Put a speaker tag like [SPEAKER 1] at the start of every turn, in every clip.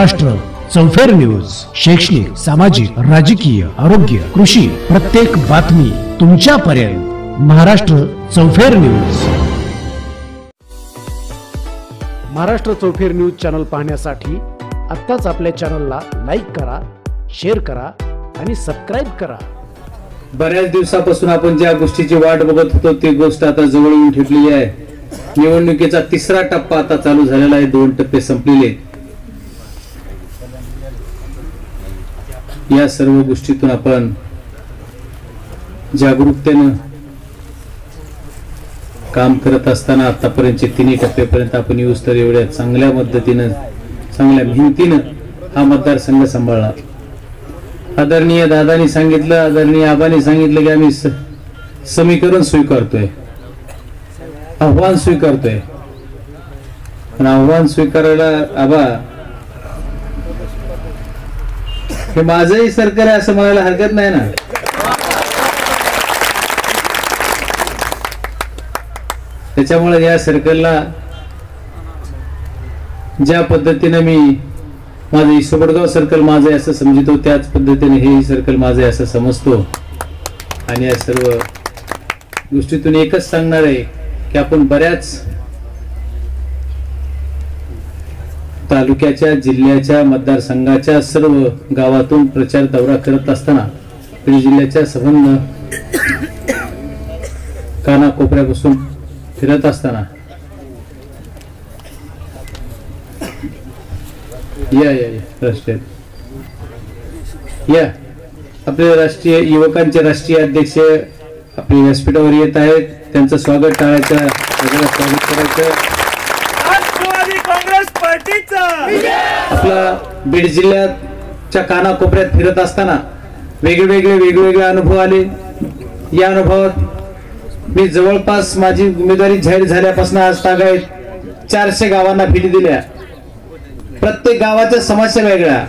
[SPEAKER 1] महाराष्ट्र चौफेर न्यूज शैक्षणिक सामाजिक राजकीय आरोग्य कृषी प्रत्येक बातमी तुमच्यापर्यंत. महाराष्ट्र चौफेर न्यूज. महाराष्ट्र चौफेर न्यूज चॅनल पाहण्यासाठी आत्ताच आपल्या चॅनलला लाईक करा शेअर करा आणि सबस्क्राईब करा.
[SPEAKER 2] बऱ्याच दिवसापासून आपण ज्या गोष्टीची वाट बघत होतो ती गोष्ट आता जवळ येऊन ठेवलेली आहे. निवडणुकीचा तिसरा टप्पा आता चालू झालेला आहे दोन टप्पे संपलेले. या सर्व गोष्टीतून आपण जागरूकतेनं काम करत असताना आतापर्यंतचे तिन्ही टप्प्यापर्यंत आपण येऊस तर एवढ्या चांगल्या पद्धतीनं चांगल्या मेहनतीनं हा मतदारसंघ सांभाळला. आदरणीय दादानी सांगितलं आदरणीय आबानी सांगितलं की आम्ही समीकरण स्वीकारतोय. आव्हान स्वीकारतोय. पण आव्हान स्वीकारायला आबा हे माझंही सरकार आहे असं म्हणायला हरकत नाही ना. त्याच्यामुळे या सर्कलला ज्या पद्धतीनं मी माझं इसोबडगाव सर्कल माझं आहे असं समजतो त्याच पद्धतीने हे सर्कल माझं आहे असं समजतो. आणि या सर्व गोष्टीतून एकच सांगणार आहे की आपण बऱ्याच तालुक्याच्या जिल्ह्याच्या मतदारसंघाच्या सर्व गावातून प्रचार दौरा करत असताना बीड जिल्ह्याच्या संबंध कानाकोपऱ्यापासून फिरत असताना या या राष्ट्रीय. या. आपले राष्ट्रीय युवकांचे राष्ट्रीय अध्यक्ष आपले व्यासपीठावर येत आहेत. त्यांचं स्वागत टाळायचं स्वागत करायचं
[SPEAKER 3] राष्ट्रवादी काँग्रेस पार्टीचा
[SPEAKER 2] आपला बीड जिल्ह्याच्या कानाकोपऱ्यात फिरत असताना वेगवेगळे वेगवेगळे अनुभव आले. या अनुभवात मी जवळपास माझी उमेदवारी जाहीर झाल्यापासून आज तागायत चारशे गावांना भेटी दिल्या. प्रत्येक गावाच्या समस्या वेगळ्या.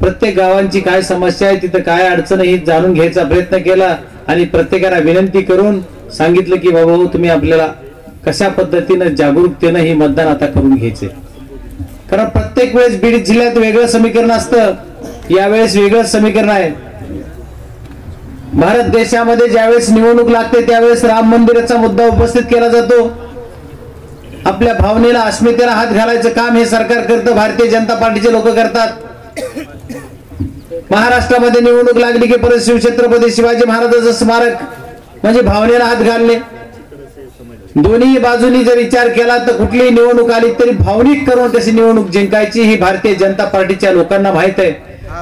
[SPEAKER 2] प्रत्येक गावांची काय समस्या आहे तिथं काय अडचण ही जाणून घ्यायचा प्रयत्न केला आणि प्रत्येकाला विनंती करून सांगितलं की बाबा तुम्ही आपल्याला कशा पद्धतीनं जागरूकतेनं ही मतदान आता करून घ्यायचे कारण प्रत्येक वेळेस बीड जिल्ह्यात वेगळं समीकरण असतं. यावेळेस वेगळं समीकरण आहे. भारत देशामध्ये ज्यावेळेस निवडणूक लागते त्यावेळेस राम मंदिराचा मुद्दा उपस्थित केला जातो. आपल्या भावनेला अस्मितेला हात घालायचं काम हे सरकार करतं भारतीय जनता पार्टीचे लोक करतात. महाराष्ट्रामध्ये निवडणूक लागली की परत शिवछत्रपती शिवाजी महाराजांचं स्मारक म्हणजे भावनेला हात घालणे. दोन्ही बाजूनी जर विचार केला तर कुठलीही निवडणूक आली तरी भावनिक करून तशी निवडणूक जिंकायची ही भारतीय जनता पार्टीच्या लोकांना माहीत आहे.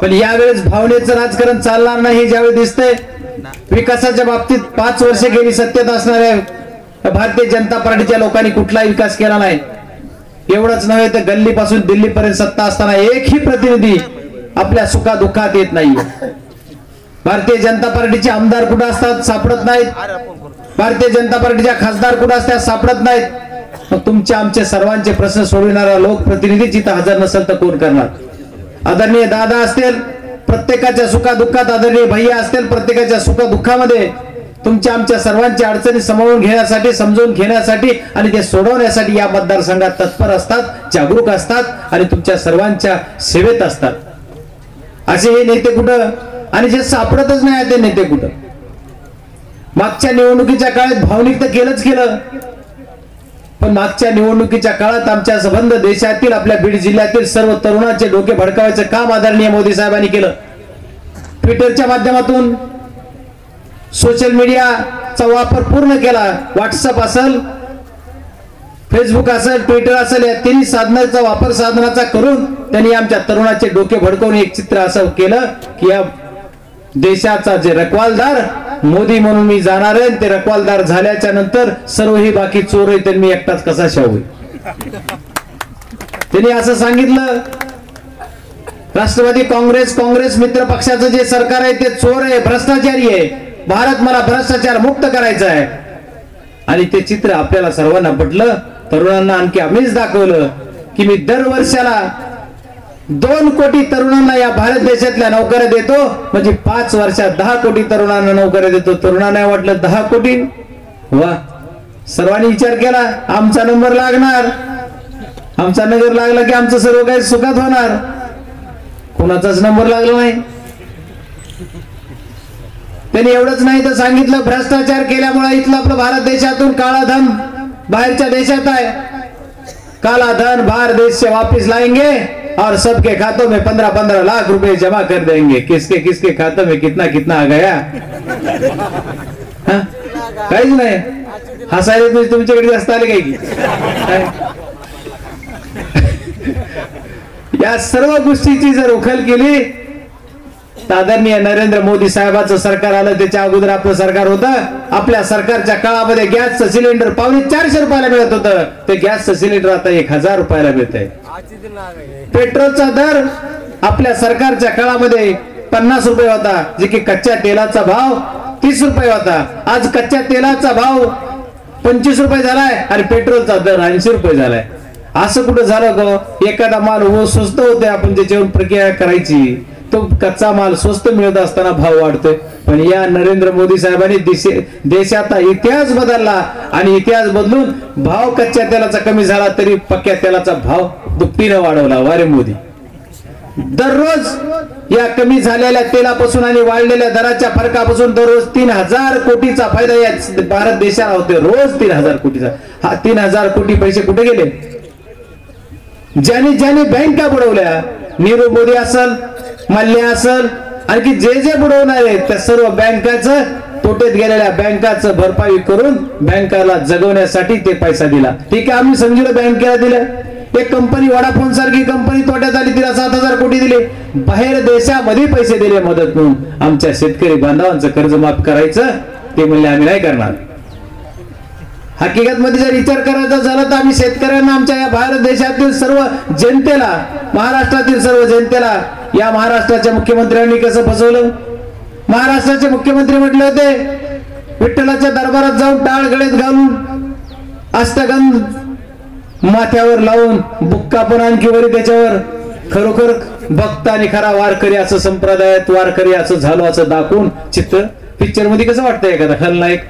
[SPEAKER 2] पण यावेळेस भावनेचं राजकारण चालणार नाही हे ज्यावेळी दिसतंय विकासाच्या बाबतीत पाच वर्ष गेली सत्तेत असणाऱ्या भारतीय जनता पार्टीच्या लोकांनी कुठलाही विकास केला नाही. एवढंच नव्हे तर गल्लीपासून दिल्लीपर्यंत सत्ता असताना एकही प्रतिनिधी आपल्या सुखा दुःखात येत नाही भारतीय जनता पार्टीचे आमदार कुठं असतात सापडत नाहीत. भारतीय जनता पार्टीच्या खासदार कुठं असतात सापडत नाहीत. मग तुमचे आमचे सर्वांचे प्रश्न सोडविणारा लोकप्रतिनिधी जिथं हजर नसेल तर कोण करणार? आदरणीय दादा असतील प्रत्येकाच्या सुखा दुःखात आदरणीय भैया असतील प्रत्येकाच्या सुख दुःखामध्ये तुमच्या आमच्या सर्वांच्या अडचणी समजून घेण्यासाठी समजून घेण्यासाठी आणि ते सोडवण्यासाठी या मतदारसंघात तत्पर असतात जागरूक असतात आणि तुमच्या सर्वांच्या सेवेत असतात. असे हे नेते कुठं? आणि जे सापडतच नाही ते नेते कुठं? मागच्या निवडणुकीच्या काळात भावनिक तर केलंच केलं. पण मागच्या निवडणुकीच्या काळात आमच्या संबंध देशातील आपल्या बीड जिल्ह्यातील सर्व तरुणांचे डोके भडकावायचं काम आदरणीय मोदी साहेबांनी केलं. ट्विटरच्या माध्यमातून सोशल मीडियाचा वापर पूर्ण केला. व्हॉट्सअप असेल फेसबुक असेल ट्विटर असेल या तिन्ही साधनाचा वापर साधनाचा करून त्यांनी आमच्या तरुणाचे डोके भडकवून एक चित्र असं केलं की या देशाचा जे रखवालदार मोदी म्हणून मी जाणार आहे ते रखवालदार झाल्याच्यानंतर सर्व ही बाकी चोर आहे त्यांनी एकटाच कसा शाहू त्यांनी असं सांगितलं राष्ट्रवादी काँग्रेस काँग्रेस मित्र पक्षाचं जे सरकार आहे ते चोर आहे भ्रष्टाचारी आहे. भारत मला भ्रष्टाचार मुक्त करायचा आहे. आणि ते चित्र आपल्याला सर्वांना पटलं. तरुणांना आणखी आम्हीच दाखवलं की मी दर वर्षाला दोन कोटी तरुणांना या भारत देशातल्या नोकऱ्या देतो. म्हणजे पाच वर्षात दहा कोटी तरुणांना नोकऱ्या देतो. तरुणांना वाटलं दहा कोटी? वा. सर्वांनी विचार केला आमचा नंबर लागणार. आमचा नगर लागला की आमचं सर्व काही सुखात होणार. कुणाचाच नंबर लागला नाही. त्यांनी एवढंच नाही तर सांगितलं भ्रष्टाचार केल्यामुळे इथलं आपलं भारत देशातून काळा धन बाहेरच्या देशात आहे. काला धन बाहर देश से वापस लाएंगे और सबके खातों में पंद्रह पंद्रह लाख रुपए जमा कर देंगे। किसके किसके खातों में कितना कितना आ गया? काहीच नाही? हसायला तुम्ही तुमच्याकडे जास्त आले या सर्व गोष्टीची जर उखल केली आदरणीय नरेंद्र मोदी साहेबाचं सरकार आलं त्याच्या अगोदर आपलं सरकार होतं. आपल्या सरकारच्या काळामध्ये गॅसचं सिलेंडर पावणे चारशे रुपयाला मिळत होतं. ते गॅसचं सिलेंडर आता एक हजार रुपयाला मिळत आहे पेट्रोलचा दर आपल्या सरकारच्या काळामध्ये पन्नास रुपये होता जे की कच्च्या तेलाचा भाव तीस रुपये होता. आज कच्च्या तेलाचा भाव पंचवीस रुपये झालाय आणि पेट्रोलचा दर ऐंशी रुपये झालाय. असं कुठं झालं ग? एखादा माल स्वस्त होते आपण त्याच्यावर प्रक्रिया करायची तो कच्चा माल स्वस्त मिळत असताना भाव वाढतोय. पण या नरेंद्र मोदी साहेबांनी देशाचा इतिहास बदलला आणि इतिहास बदलून भाव कच्च्या तेलाचा कमी झाला तरी पक्क्या तेलाचा भाव दुपटीनं वाढवला. वारे मोदी. दररोज या कमी झालेल्या तेलापासून आणि वाढलेल्या दराच्या फरकापासून दररोज तीन हजार कोटीचा फायदा या भारत देशाला होतो रोज तीन हजार कोटीचा. हा तीन हजार कोटी पैसे कुठे गेले? ज्यांनी ज्यांनी बँका बुडवल्या नीरव मोदी असल मल्ल्या असल आणखी जे जे बुडवणार आहेत त्या सर्व बँकाचं तोटेत गेलेल्या बँकाचं भरपाई करून बँकाला जगवण्यासाठी ते पैसा दिला. ठीक आहे आम्ही समजून बँकेला दिलं एक कंपनी वडाफोन सारखी कंपनी तोट्यात आली तिला सात हजार कोटी दिले. बाहेर देशामध्ये पैसे दिले मदत म्हणून. आमच्या शेतकरी बांधवांचं कर्ज माफ करायचं ते म्हणले आम्ही नाही करणार. हकीकत मध्ये जर विचार करायचा झाला तर आम्ही शेतकऱ्यांना आमच्या या भारत देशातील सर्व जनतेला महाराष्ट्रातील सर्व जनतेला या महाराष्ट्राच्या मुख्यमंत्र्यांनी कसं फसवलं? महाराष्ट्राचे मुख्यमंत्री म्हटले होते विठ्ठलाच्या दरबारात जाऊन टाळ गळेत घालून अष्टगंध माथ्यावर लावून बुक्का पण आणखी वरी त्याच्यावर खरोखर भक्त आणि खरा वारकरी असं संप्रदायात वारकरी असं झालो असं दाखवून चित्र पिक्चरमध्ये कसं वाटतंय एखादा? खलनायक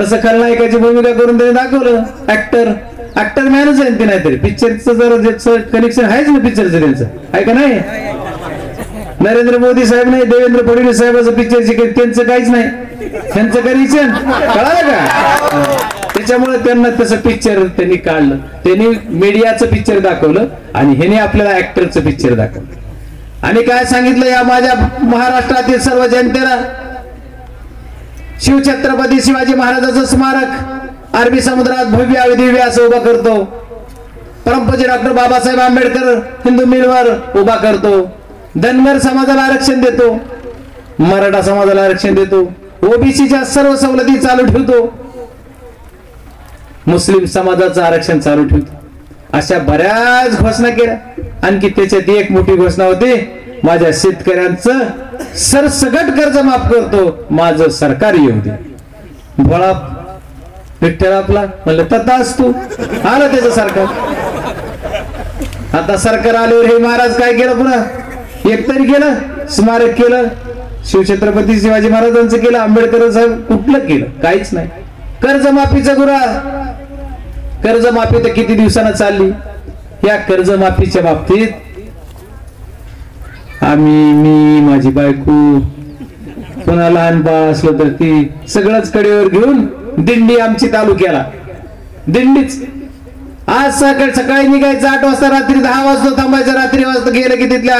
[SPEAKER 2] तसं खलनायकाची भूमिका करून त्याने दाखवलं. ऍक्टर ऍक्टर मॅनच आहे ते नाहीतरी. पिक्चरचं जर कनेक्शन आहेच ना पिक्चरचं त्यांचं. आहे का नाही? नरेंद्र मोदी साहेब नाही देवेंद्र फडणवीस साहेबाचं पिक्चरचे त्यांचं काहीच नाही. त्यांचं कनेक्शन कळालं का? त्याच्यामुळे त्यांना तसं पिक्चर त्यांनी काढलं. त्यांनी मीडियाचं पिक्चर दाखवलं आणि ह्याने आपल्याला ऍक्टरचं पिक्चर दाखवलं. आणि काय सांगितलं या माझ्या महाराष्ट्रातील सर्व जनतेला? शिवछत्रपती शिवाजी महाराजाचं स्मारक अरबी समुद्रात भव्य आणि दिव्य असं उभा करतो. परमपूज्य डॉक्टर बाबासाहेब आंबेडकर हिंदू मिलवर उभा करतो. धनगर समाजाला आरक्षण देतो. मराठा समाजाला आरक्षण देतो. ओबीसीच्या सर्व सवलती चालू ठेवतो. मुस्लिम समाजाचं आरक्षण चालू ठेवतो. अशा बऱ्याच घोषणा केल्या. आणखी त्याच्यात एक मोठी घोषणा होती. माझ्या शेतकऱ्यांचं सरसगट कर्ज माफ करतो. माझं सरकार येऊ दे. भोळा विठ्ठल आपला. म्हणलं तथा असतो आला त्याचं सरकार. आता सरकार आल्यावर हे महाराज काय केलं पुन्हा? एक तरी केलं स्मारक केलं. शिवछत्रपती शिवाजी महाराजांचं केलं आंबेडकर साहेब कुठलं केलं? काहीच नाही. कर्जमाफीचं गुरा कर्जमाफी तर किती दिवसानं चालली? या कर्जमाफीच्या बाबतीत आम्ही मी माझी बायको पुन्हा लहान बाळ असलं तर ती सगळंच कडेवर घेऊन दिंडी आमची तालुक्याला दिंडीच. आज सकाळ सकाळी निघायचं आठ वाजता रात्री दहा वाजता थांबायचं रात्री वाजता गेलं की तिथल्या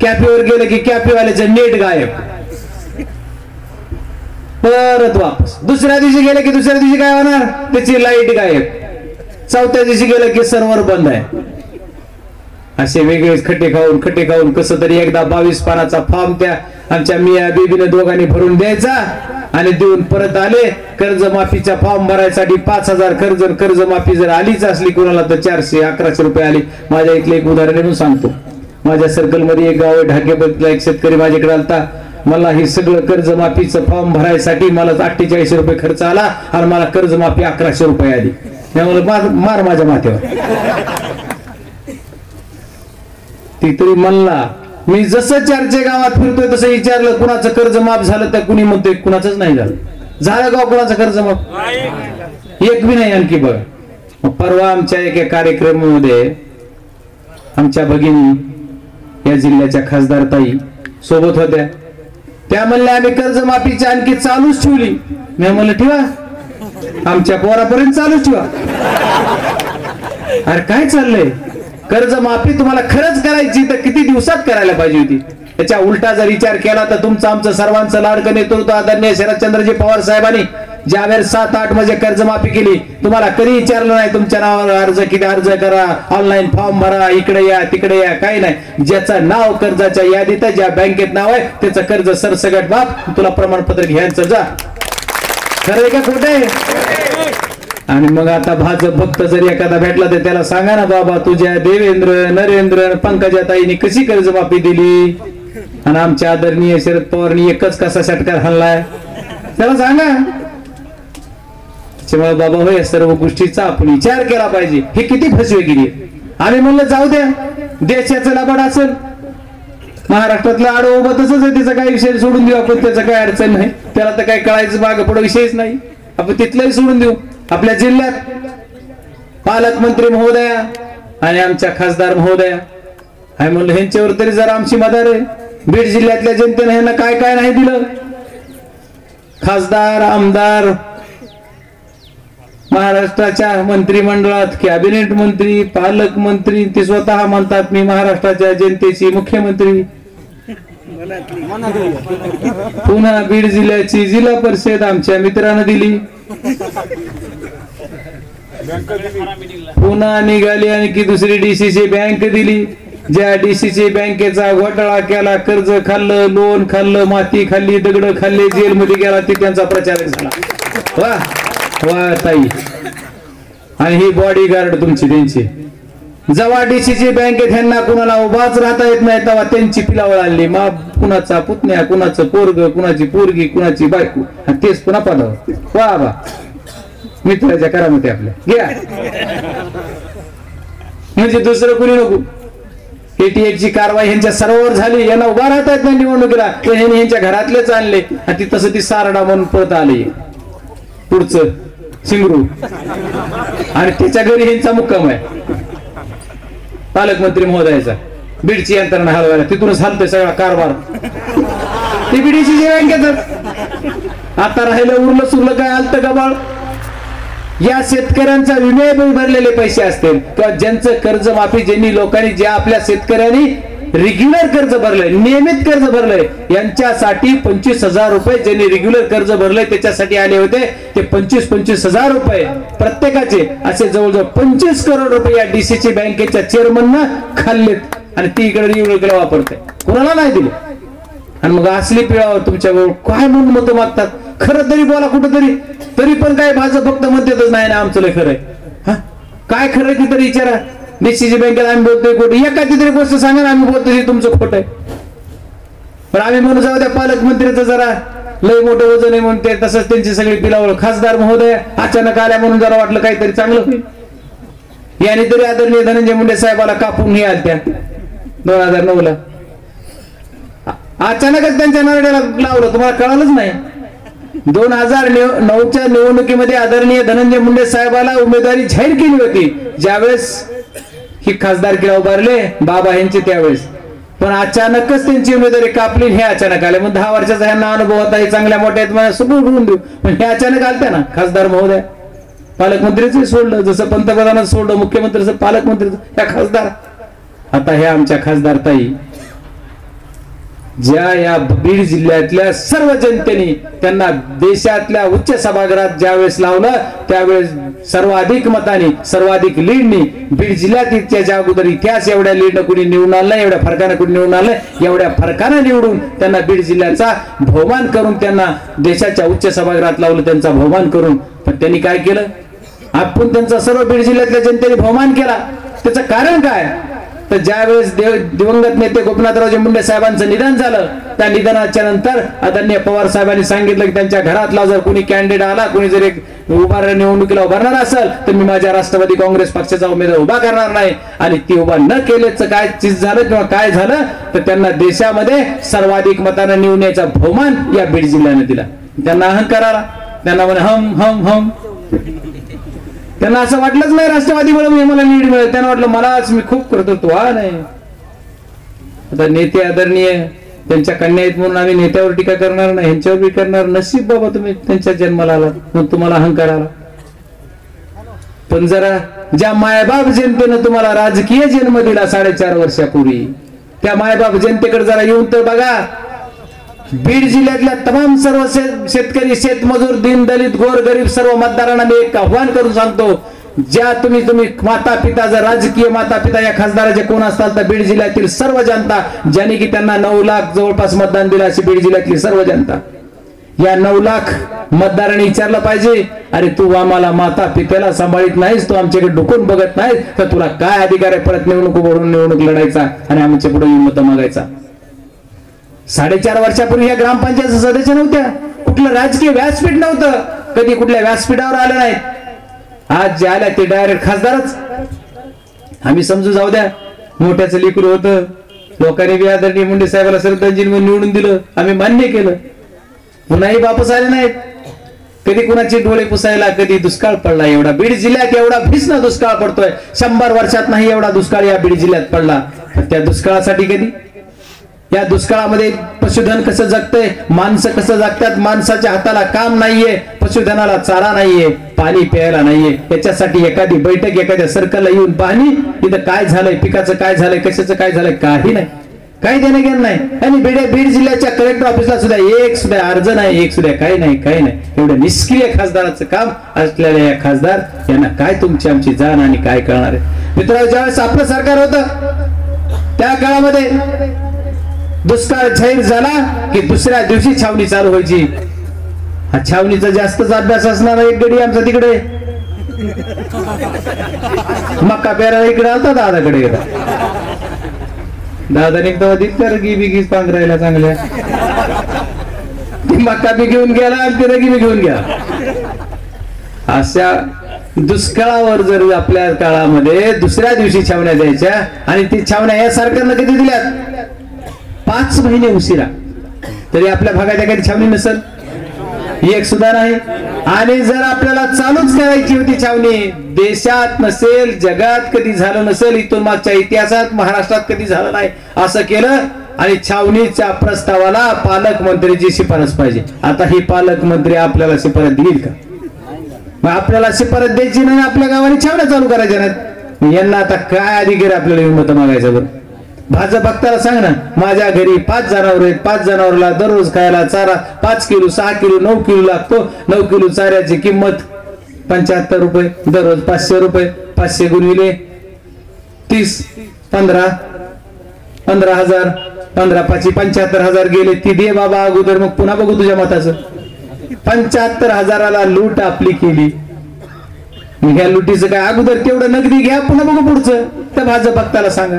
[SPEAKER 2] कॅफेवर गेलं की कॅफेवाल्याचं नेट गायब. परत वापस. दुसऱ्या दिवशी गेलं की दुसऱ्या दिवशी काय होणार? त्याची लाइट गायब. चौथ्या दिवशी गेलं की सर्व्हर बंद आहे. असे वेगळेच खड्डे खाऊन खड्डे खाऊन कसं तरी एकदा बावीस पानाचा फॉर्म त्या आमच्या मिया बेबीने दोघांनी भरून द्यायचा आणि देऊन परत आले. कर्जमाफीचा फॉर्म भरायसाठी पाच हजार कर्ज कर्जमाफी जर आलीच असली कोणाला तर चारशे अकराशे रुपये आली. माझ्या इथलं एक उदाहरण म्हणून सांगतो. माझ्या सर्कलमध्ये एक गाव आहे ढाकेबतला एक शेतकरी माझ्याकडे आलता. मला हे सगळं कर्जमाफीचं फॉर्म भरायसाठी मला अठ्ठेचाळीशे रुपये खर्च आला आणि मला कर्जमाफी अकराशे रुपये आली. त्यामुळे मार मार माझ्या माथ्यावर. ती तरी म्हणला मी जसं चर्चे गावात फिरतोय तसं विचारलं कुणाचं कर्ज माफ झालं तर कुणी म्हणतोय कुणाचंच नाही झालं. झालं का कुणाचं कर्ज माफ? एक बी नाही आणखी बघ. परवा आमच्या एका कार्यक्रमामध्ये आमच्या भगिनी या जिल्ह्याच्या खासदार ताई सोबत होत्या. त्या म्हणल्या आम्ही कर्जमाफीची आणखी चालूच ठेवली. मी म्हणलं ठेवा. आमच्या पोरापर्यंत चालूच ठेवा. अरे काय चाललंय? कर्जमाफी तुम्हाला खरंच करायची तर किती दिवसात करायला पाहिजे होती? त्याच्या उलटा जर विचार केला तर तुमचं आमचं सर्वांचं लाडकं नेतृत्व आदरणीय शरदचंद्रजी पवार साहेबांनी ज्यावेळेस सात आठ म्हणजे कर्जमाफी केली तुम्हाला कधी विचारलं नाही तुमच्या नावावर अर्ज किती अर्ज करा ऑनलाईन फॉर्म भरा इकडे या तिकडे या काही नाही. ज्याचं नाव कर्जाच्या यादीत ज्या बँकेत नाव आहे त्याचं कर्ज सरसगट बाप तुला प्रमाणपत्र घ्यायचं जा. खरं आहे का खोटं आहे? आणि मग आता भाजप भक्त जर एखादा भेटला तर त्याला सांगा ना बाबा तुझ्या देवेंद्र नरेंद्र पंकजा ताईने कशी कर्जमाफी दिली? आणि आमच्या आदरणीय शरद पवारनी एकच कसा षटकार हल्लाय त्याला सांगा. त्याच्यामुळे बाबा होय सर्व गोष्टीचा आपण विचार केला पाहिजे. हे किती फसवेगिरी आम्ही म्हणलं जाऊ द्या. देशाचं लाभाड असेल. महाराष्ट्रातलं आडो उभं तसंच आहे. त्याचा काही विषय सोडून देऊ आपण. त्याचा काही अडचण नाही. त्याला तर काही कळायचं मागं पुढे विषयच नाही. आपण तिथलंही सोडून देऊ. आपल्या जिल्ह्यात पालकमंत्री महोदया आणि आमच्या खासदार महोदया. आहे म्हणलं ह्यांच्यावर तरी जरा आमची मदार आहे. बीड जिल्ह्यातल्या जनतेने ह्यांना काय काय नाही दिलं. खासदार आमदार महाराष्ट्राच्या मंत्रिमंडळात कॅबिनेट मंत्री पालकमंत्री ते स्वतः म्हणतात मी महाराष्ट्राच्या जनतेची मुख्यमंत्री. पुन्हा बीड जिल्ह्याची जिल्हा परिषद आमच्या मित्रानं दिली. पुन्हा निघाली आणखी दुसरी डीसीसी बँक दिली. ज्या डीसीसी बँकेचा घोटाळा केला कर्ज खाल्लं लोन खाल्लं माती खाल्ली दगड खाल्ले जेलमध्ये गेला ते त्यांचा प्रचार झाला. वा वा ताई. आणि ही बॉडी गार्ड तुमची त्यांची. जेव्हा डीसीसी बँकेत ह्यांना कुणाला उभाच राहता येत नाही तेव्हा त्यांची पिलावळ आणली. मा कुणाचा पुतण्या कुणाचं पोरग कुणाची पोरगी कुणाची बायको. तेच पुन्हा पदावर वा बा मित्राच्या करामती आपल्या. घ्या. म्हणजे दुसरं कुणी नको? एटीएफ ची कारवाई ह्यांच्या सर्वावर झाली यांना उभा राहता येत नाही निवडणुकीला. तर ह्यांनी घरातलेच आणले. आणि ती तसं ती सारडा म्हणून पळत आली. पुढचं सिंगरू. आणि त्याच्या घरी ह्यांचा मुक्काम आहे. पालकमंत्री महोदयाचा. बीडची यंत्रणा हलवायला. तिथूनच हलतोय सगळा कारभार. ती बीडीची जे बँकेत आता राहिलं उरलं सुरलं काय आलत गबाळ? या शेतकऱ्यांचा विमे भरलेले पैसे असतील. किंवा ज्यांचं कर्ज माफी ज्यांनी लोकांनी ज्या आपल्या शेतकऱ्यांनी रेग्युलर कर्ज भरलंय नियमित कर्ज भरलंय यांच्यासाठी पंचवीस हजार रुपये ज्यांनी रेग्युलर कर्ज भरलंय त्याच्यासाठी आले होते. ते पंचवीस पंचवीस हजार रुपये प्रत्येकाचे. असे जवळजवळ पंचवीस करोड रुपये या डीसीसी बँकेच्या चेअरमननं खाल्लेत. आणि ती इकडे इकडे वापरते कोणाला नाही दिले? आणि मग असली पिळावर तुमच्या काय म्हणून मत मागतात? खरं तरी बोला कुठंतरी. तरी पण काय भाजप फक्त म्हणतेच नाही ना आमचं लय खरंय हा? काय खरं की तरी विचारा. डीसीसी बँकेत आम्ही बोलतोय कुठे एखादी तरी गोष्ट सांगा ना आम्ही बोलतोय तुमचं खोट आहे. पण आम्ही म्हणू जाऊ त्या पालकमंत्र्याचं जरा लय मोठं वजन आहे म्हणते. तसंच त्यांची सगळी पिलावळ. खासदार महोदय अचानक आल्या म्हणून जरा वाटलं काहीतरी चांगलं. होईल याने तरी आदरणीय धनंजय मुंडे साहेबाला कापून हे आल्या दोन हजार नऊ ला अचानकच त्यांच्या नरड्याला लावलं. तुम्हाला कळालंच नाही. दोन हजार नऊच्या निवडणुकीमध्ये आदरणीय धनंजय मुंडे साहेबाला उमेदवारी जाहीर केली होती. ज्यावेळेस ही खासदारकीला उभारले बाबा यांचे त्यावेळेस. पण अचानकच त्यांची उमेदवारी कापली हे अचानक आले. मग दहा वर्षाचा ह्यांना अनुभव होता हे चांगल्या मोठ्या आहेत, मला सगळं उडवून देऊ. पण हे अचानक आलत्या ना खासदार महोदय. पालकमंत्रीच सोडलं जसं पंतप्रधानाचं सोडलं मुख्यमंत्रीचं पालकमंत्रीचं त्या खासदार. आता हे आमच्या खासदार ताई ज्या या बीड जिल्ह्यातल्या सर्व जनतेने त्यांना देशातल्या उच्च सभागृहात ज्यावेळेस लावलं त्यावेळेस सर्वाधिक मताने सर्वाधिक लीडनी बीड जिल्ह्यात इतक्याच्या अगोदर इतिहास एवढ्या लीडनं कुणी निवडून आलं नाही एवढ्या फरकानं कुणी निवडून आलं एवढ्या फरकानं निवडून त्यांना बीड जिल्ह्याचा बहुमान करून त्यांना देशाच्या उच्च सभागृहात लावलं त्यांचा बहुमान करून. पण त्यांनी काय केलं? आपण त्यांचा सर्व बीड जिल्ह्यातल्या जनतेने बहुमान केला. त्याचं कारण काय? तर ज्यावेळेस देव दिवंगत नेते गोपीनाथरावजी मुंडे साहेबांचं निधन झालं त्या निधनाच्या नंतर आदरणीय पवार साहेबांनी सांगितलं की त्यांच्या घरातला जर कोणी कॅन्डिडेट आला कोणी जर एक उभार निवडणुकीला उभारणार असेल तर मी माझ्या राष्ट्रवादी काँग्रेस पक्षाचा उमेदवार उभा करणार नाही. आणि ती उभा न केल्याचं काय चीज झालं किंवा काय झालं तर त्यांना देशामध्ये सर्वाधिक मतानं निवडण्याचा बहुमान या बीड जिल्ह्याने दिला. त्यांना अहंकार आला. त्यांना म्हणे हम हम हम त्यांना असं वाटलंच नाही राष्ट्रवादीमुळे मी मला लीड मिळेल. त्यांना वाटलं मलाच मी खूप कर्तृत्ववान नाही. आता नेते आदरणीय त्यांच्या कन्या आहेत म्हणून आम्ही नेत्यावर टीका करणार नाही ह्यांच्यावर बी करणार. नशीब बाबा तुम्ही त्यांच्या जन्माला आला मग तुम्हाला अहंकार आला. पण जरा ज्या मायबाप जनतेनं तुम्हाला राजकीय जन्म दिला साडेचार वर्षापूर्वी त्या मायबाप जनतेकडे जरा येऊन तर बघा. बीड जिल्ह्यातल्या तमाम सर्व शेतकरी शेतमजूर दिन दलित गोर गरीब सर्व मतदारांना मी एक आव्हान करून सांगतो. ज्या तुम्ही तुम्ही माता पिता जर राजकीय माता पिता या खासदाराचे कोण असतात तर बीड जिल्ह्यातील सर्व जनता ज्यांनी की त्यांना नऊ लाख जवळपास मतदान दिलं अशी बीड जिल्ह्यातली सर्व जनता. या नऊ लाख मतदारांनी विचारलं पाहिजे अरे तू आम्हाला माता पित्याला सांभाळीत नाहीस तू आमच्याकडे डुकून बघत नाहीस तर तुला काय अधिकार आहे? परत निवडणूक भरून निवडणूक लढायचा आणि आमच्या पुढे मत मागायचा. साडेचार वर्षापूर्वी या ग्रामपंचायत सदस्य नव्हत्या. कुठलं राजकीय व्यासपीठ नव्हतं. कधी कुठल्या व्यासपीठावर आलं नाही. आज जे आल्या ते डायरेक्ट खासदारच. आम्ही समजू जाऊ द्या. मोठ्याचं लेकरू होतं. लोकांनी बी आदरणीय मुंडे साहेबाला श्रद्धांजली म्हणून निवडून दिलं. आम्ही मान्य केलं. पुन्हाही वापस आले नाहीत. कधी कुणाचे डोळे पुसायला कधी दुष्काळ पडला एवढा. बीड जिल्ह्यात एवढा भीषण दुष्काळ पडतोय. शंभर वर्षात नाही एवढा दुष्काळ या बीड जिल्ह्यात पडला. त्या दुष्काळासाठी कधी? या दुष्काळामध्ये पशुधन कसं जगतंय? माणसं कसं जगतात? माणसाच्या हाताला काम नाहीये पशुधनाला चारा नाहीये पाणी प्यायला नाहीये. याच्यासाठी एखादी बैठक एखाद्या सर्कलला येऊन पाहणी इथं काय झालंय? पिकाचं काय झालंय? कशाचं काय झालंय? काही नाही. काही देणं घेणं नाही. आणि बीड बीड जिल्ह्याच्या कलेक्टर ऑफिसला सुद्धा एक सुद्धा अर्ज नाही एक सुद्धा काही नाही काही नाही. एवढं निष्क्रिय खासदाराचं काम असलेल्या या खासदार यांना काय तुमची आमची जाण आणि काय कळणार आहे? मित्र ज्यावेळेस आपलं सरकार होतं त्या काळामध्ये दुष्काळ जाहीर झाला की दुसऱ्या दिवशी छावणी चालू व्हायची. हा छावणीचा जास्तच अभ्यास असणार एक गडी आमचा तिकडे. मक्का पेरायला इकडे आलता दादाकडे दादा एकदा दिसलं रगी बिगीच पांघरायला चांगल्या. ती मक्का बी घेऊन गेला आणि ते रगी बी घेऊन गेला. अशा दुष्काळावर जर आपल्या काळामध्ये दुसऱ्या दिवशी छावण्या द्यायच्या आणि ती छावण्या या सरकारनं किती दिल्यात? पाच महिने उशिरा. तरी आपल्या भागात एखादी छावणी नसल. एक सुधार आहे. आणि जर आपल्याला चालूच करायची होती छावणी देशात नसेल जगात कधी झालं नसेल इथून मागच्या इतिहासात महाराष्ट्रात कधी झालं नाही असं केलं आणि छावणीच्या प्रस्तावाला पालकमंत्रीची शिफारस पाहिजे. आता ही पालकमंत्री आपल्याला शिफारस देईल का? मग आपल्याला शिफारस द्यायची नाही आपल्या गावाने छावण्या चालू करायच्या नाहीत. यांना आता काय अधिकार आपल्याला मत मागायचं बरं? भाजप भक्ताला सांग ना माझ्या घरी पाच जनावर आहेत. पाच जनावरला दररोज खायला चारा पाच किलो सहा किलो नऊ किलो लागतो. नऊ किलो चाऱ्याची किंमत पंच्याहत्तर रुपये दररोज पाचशे रुपये पाचशे गुणविले तीस पंधरा पंधरा हजार पंधरा पाचशे पंच्याहत्तर हजार गेले. ती दे बाबा अगोदर मग पुन्हा बघू तुझ्या मताचं. पंच्याहत्तर हजाराला लूट आपली केली. ह्या लुटीचं काय? अगोदर तेवढं नगदी घ्या पुन्हा बघू पुढचं. त्या भाजप भक्ताला सांगा.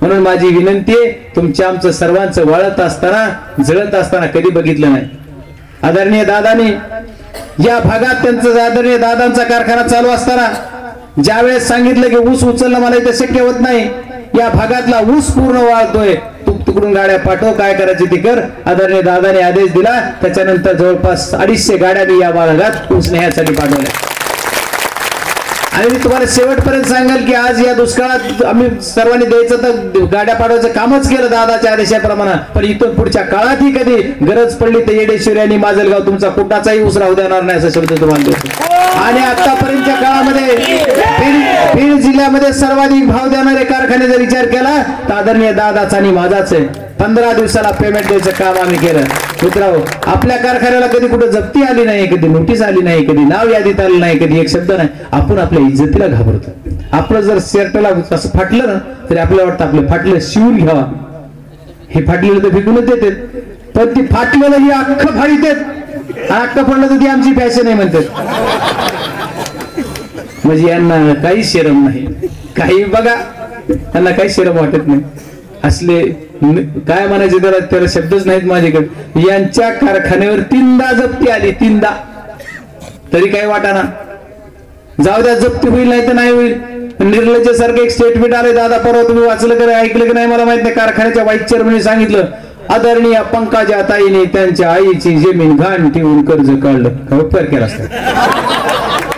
[SPEAKER 2] म्हणून माझी विनंती आहे तुमच्या आमचं सर्वांचं वळत असताना जळत असताना कधी बघितलं नाही. आदरणीय दादानी या भागात त्यांचं आदरणीय दादांचा कारखाना चालू असताना ज्यावेळेस सांगितलं की ऊस उचलणं मला इथं शक्य होत नाही या भागातला ऊस पूर्ण वाळतोय. तुक तुकडून गाड्या पाठव काय करायची ती कर. आदरणीय दादाने आदेश दिला त्याच्यानंतर जवळपास अडीचशे गाड्या मी या भागात ऊस नेण्यासाठी पाठवल्या. आणि मी तुम्हाला शेवटपर्यंत सांगाल की आज या दुष्काळात आम्ही सर्वांनी द्यायचं तर गाड्या पाडवायचं कामच केलं दादाच्या आदेशाप्रमाणे. पण इथून पुढच्या काळातही कधी गरज पडली तर येडेश्वरी आणि माजलगाव तुमचा कुटाचाही उसरा होऊ देणार नाही असं शब्द तुम्हाला आणि आतापर्यंतच्या काळामध्ये बीड जिल्ह्यामध्ये सर्वाधिक भाव देणारे कारखाने जर विचार केला तर आदरणीय दादाचा आणि माझाच आहे. पंधरा दिवसाला पेमेंट द्यायचं काम आम्ही केलं. मित्रांनो आपल्या कारखान्याला कधी कुठं जप्ती आली नाही कधी नोटीस आली नाही कधी नाव यादीत आलं नाही कधी एक शब्द नाही आपण आपल्या इज्जतीला घाबरतो. आपलं जर शर्टला असं फाटलं ना तरी आपल्याला वाटतं आपलं फाटलं शिवून घ्यावा. हे फाटलेलं तर फेकूनच देते पण ती फाटलेलं ही अख्ख फाडीत आणि अख्खं पडलं तर ती आमची फॅशन आहे म्हणतात. म्हणजे यांना काही शरम नाही. काही बघा त्यांना काही शरम वाटत नाही. असले काय म्हणायचे त्याला? त्याला शब्दच नाहीत माझ्याकडे. यांच्या कारखान्यावर तीनदा जप्ती आली तीनदा. तरी काय वाटाना जाऊ द्या जप्ती होईल नाही तर नाही होईल. निर्लज सारखं एक स्टेटमेंट आले दादा परवा तुम्ही वाचलं का ऐकलं की नाही मला माहीत नाही. कारखान्याच्या व्हाईस चेअरमॅनने सांगितलं आदरणीय पंकजा ताईने त्यांच्या आईची जमीन घाण ठेवून कर्ज काढलं. उपकार केला असता?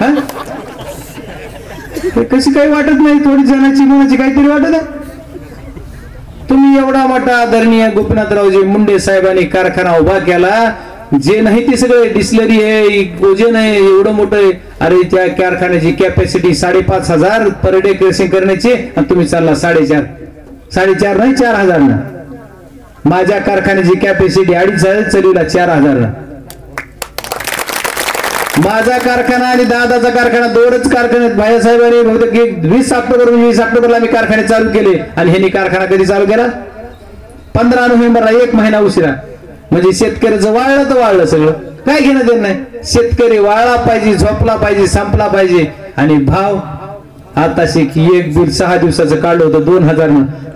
[SPEAKER 2] हा? कशी काही वाटत नाही थोडी जणाची मनाची काहीतरी वाटत आहे. तुम्ही एवढा मोठा आदरणीय गोपीनाथरावजी मुंडे साहेबांनी कारखाना उभा केला. जे नाही ते सगळे डिस्लरी आहे गोजन आहे एवढं मोठं आहे. अरे त्या कारखान्याची कॅपॅसिटी साडेपाच हजार पर डे क्रेसिंग करण्याची आणि तुम्ही चालला साडेचार. साडेचार नाही चार हजार ना माझ्या कारखान्याची कॅपॅसिटी अडीच हजार चलीला चार हजार ना माझा कारखाना आणि दादाचा कारखाना दोनच कारखाने आहेत. भाईसाहेबांनी बहुतेक वीस ऑक्टोबर वीस ऑक्टोबरला मी कारखाने चालू केले. आणि ह्यांनी कारखाना कधी चालू केला? पंधरा नोव्हेंबरला एक महिना उशिरा. म्हणजे शेतकऱ्याचं वाळलं तर वाळलं सगळं. काय घेणं देणं नाही. शेतकरी वाळला पाहिजे झोपला पाहिजे संपला पाहिजे. आणि भाव आता की एक बिल सहा दिवसाचं काढलं होतं दोन हजार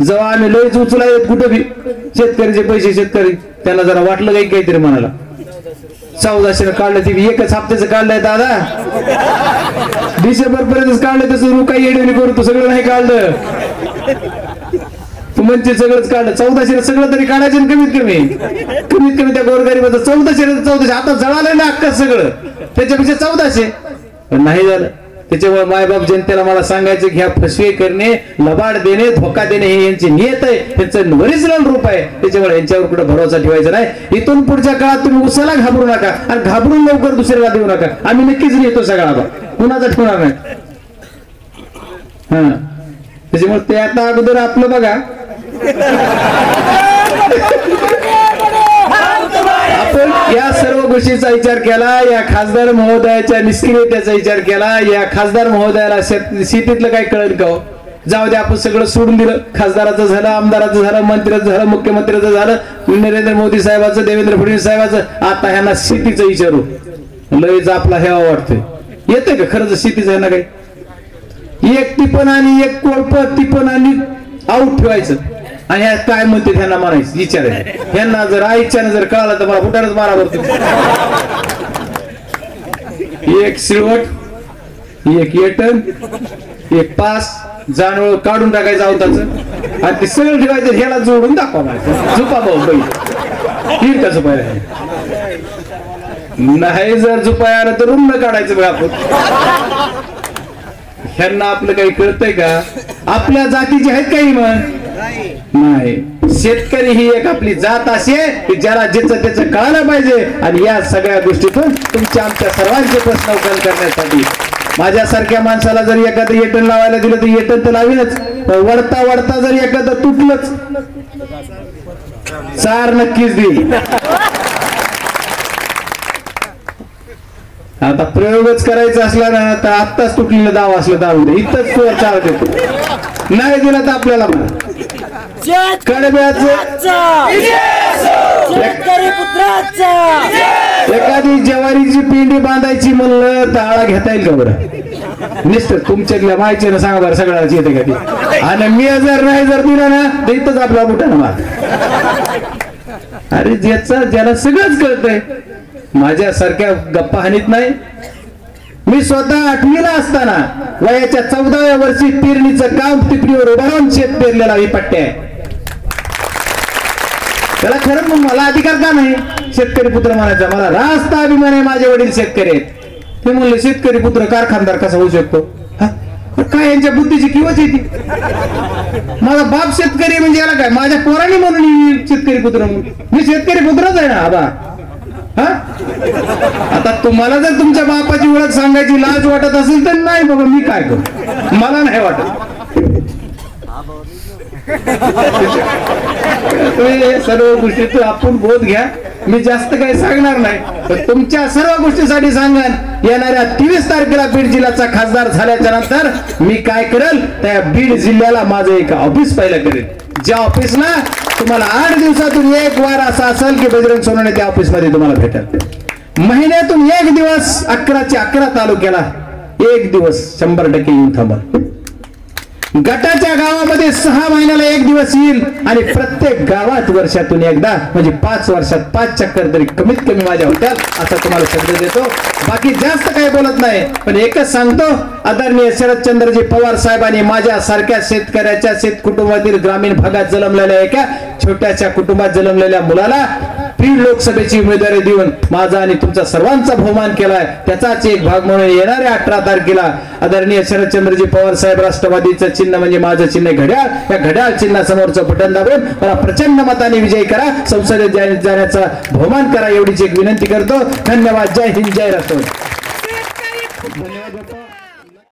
[SPEAKER 2] जेव्हा आम्ही लयच उचला येत कुठं बी. शेतकऱ्याचे पैसे शेतकरी. त्यांना जरा वाटलं काही काहीतरी म्हणाला चौदाशे काढलं ते एकच हप्त्याचं काढलंय दादा. डिसेंबर पर्यंत काढलं तसं काही येडवणी करू तू सगळं नाही काढलं. तू म्हणते सगळंच काढलं. चौदाशे सगळं तरी काढायचं ना कमीत कमी. कमीत कमी त्या गोरगरीबाचं चौदाशे चौदाशे. आता जळालं ना अक्का सगळं. त्याच्यापेक्षा चौदाशे. पण नाही झालं. त्याच्यामुळे मायबाप जनतेला मला सांगायचं की ह्या फसवे करणे लबाड देणे धोका देणे हे यांची नियत आहे. त्यांचं ओरिजिनल रूप आहे. त्याच्यामुळे यांच्यावर कुठे भरोसा ठेवायचा नाही. इथून पुढच्या काळात तुम्ही उसाला घाबरू नका आणि घाबरून लवकर दुसऱ्याला देऊ नका. आम्ही नक्कीच नेतो सगळा कुणाचा ठेवणार नाही? हा. त्याच्यामुळे ते आता अगोदर आपलं बघा. या सर्व गोष्टीचा विचार केला या खासदार महोदयाच्या निष्क्रियतेचा विचार केला या खासदार महोदयाला शेत- शेतीतलं काय कळेल का हो? जाऊ दे आपण सगळं सोडून दिलं. खासदाराचं झालं आमदाराचं झालं मंत्र्याचं झालं मुख्यमंत्र्याचं झालं नरेंद्र मोदी साहेबाचं देवेंद्र फडणवीस साहेबाचं आता ह्यांना शेतीचं विचारू. लयच आपला हे वाटतोय. येतंय का खरंच शेतीचं ह्यांना काही? एक टिपण आणि एक कोळप टिपण आणि आऊट ठेवायचं. आणि ह्या काय म्हणते त्यांना म्हणायचं? विचार ह्यांना जर आईच्यानं जर कळालं तर मला फुटारच मारा भरतो एक शिवट एक येटन एक पास जानवळ काढून टाकायचं आवताच. आणि ते सगळं ठेवायचं ह्याला जोडून दाखवा झुपा भाऊ बाई हीर का झुपायला? नाही जर झुपाय आलं तर रुग्ण काढायचं बघ आपण. ह्यांना आपलं काही कळतंय का? आपल्या जातीचे आहेत काही मग? नाही. शेतकरी ही एक आपली जात असे की ज्याला ज्याचं त्याचं कळायला पाहिजे आणि या सगळ्या गोष्टीतून तुमच्या आमच्या सर्वांचे प्रश्न उकल करण्यासाठी. माझ्यासारख्या माणसाला जर एखादं येटन लावायला दिलं तर येटन तर लावीनच पण वडता वडता जर एखादं तुटलंच चार नक्कीच देईल. आता प्रयोगच करायचा असला ना तर आत्ताच तुटलेलं दाव असलं दाव इथंच तू चार देतो नाही दिला तर आपल्याला म्हणा.
[SPEAKER 4] शेतकरी पुत्राचा.
[SPEAKER 2] एखादी ज्वारीची पिंडी बांधायची म्हणलं तर आळा घेता येईल का बरं? निश्चित तुमच्यातल्या माहिती ना सांगा बरं सगळ्याच येते का ती? आणि मी जर नाही जर दिला ना तर इथंच आपला बुटा ना अरे ज्याचं ज्याला सगळंच कळतंय माझ्यासारख्या गप्पा हानीत नाही. मी स्वतः आठवीला असताना वयाच्या चौदाव्या वर्षी पेरणीचं काम टिपणीवर उभा राहून शेत पेरलेला ही पट्ट्या. आहे त्याला खरं मग मला अधिकार का नाही? शेतकरी पुत्र म्हणायचा मला रास्ता अभिमान आहे माझे वडील शेतकरी आहेत. ते म्हणले शेतकरी पुत्र कारखानदार कसा होऊ शकतो? काय यांच्या बुद्धीची किंमत येते माझा बाप शेतकरी म्हणजे याला काय? माझ्या पोरांनी म्हणून शेतकरी पुत्र म्हणून. मी शेतकरी पुत्रच आहे ना आबा. हा? आता तुम्हाला जर तुमच्या बापाची ओळख सांगायची लाज वाटत असेल तर नाही बाबा मी काय करू? मला नाही वाटत. तुम्ही सर्व गोष्टीतून आपण बोध घ्या. मी जास्त काही सांगणार नाही. पण तुमच्या सर्व गोष्टीसाठी सांगन येणाऱ्या तेवीस तारखेला बीड जिल्ह्याचा खासदार झाल्याच्यानंतर मी काय करेल? त्या बीड जिल्ह्याला माझं एक ऑफिस पहिलं करेल. ज्या ऑफिसला तुम्हाला आठ दिवसातून एक वार असा असेल की बजरंग सोनवणे त्या ऑफिसमध्ये तुम्हाला भेटेल महिन्यातून एक दिवस अकराचे अकरा तालुक्याला एक दिवस शंभर टक्के येऊन थांबा. गटाच्या गावामध्ये सहा महिन्याला एक दिवस येईल आणि प्रत्येक गावात वर्षातून एकदा म्हणजे पाच वर्षात पाच चक्कर तरी कमीत कमी माझ्या होत्यात असा तुम्हाला शब्द देतो. बाकी जास्त काही बोलत नाही पण एकच सांगतो. आदरणीय शरदचंद्रजी पवार साहेबांनी माझ्या सारख्या शेतकऱ्याच्या शेत कुटुंबातील ग्रामीण भागात जन्मलेल्या एका छोट्याशा कुटुंबात जन्मलेल्या मुलाला फ्री लोकसभेची उमेदवारी देऊन माझा आणि तुमचा सर्वांचा बहुमान केलाय. त्याचाच एक भाग म्हणून येणाऱ्या अठरा तारखेला आदरणीय शरदचंद्रजी पवार साहेब राष्ट्रवादीचं चिन्ह म्हणजे माझं चिन्ह आहे घड्याळ. या घड्याळ चिन्हासमोरचं बटन दाबून मला प्रचंड मताने विजयी करा. संसदेत जाण्या- जाण्याचा बहुमान करा एवढीच एक विनंती करतो. धन्यवाद. जय हिंद जय राष्ट्रवादी.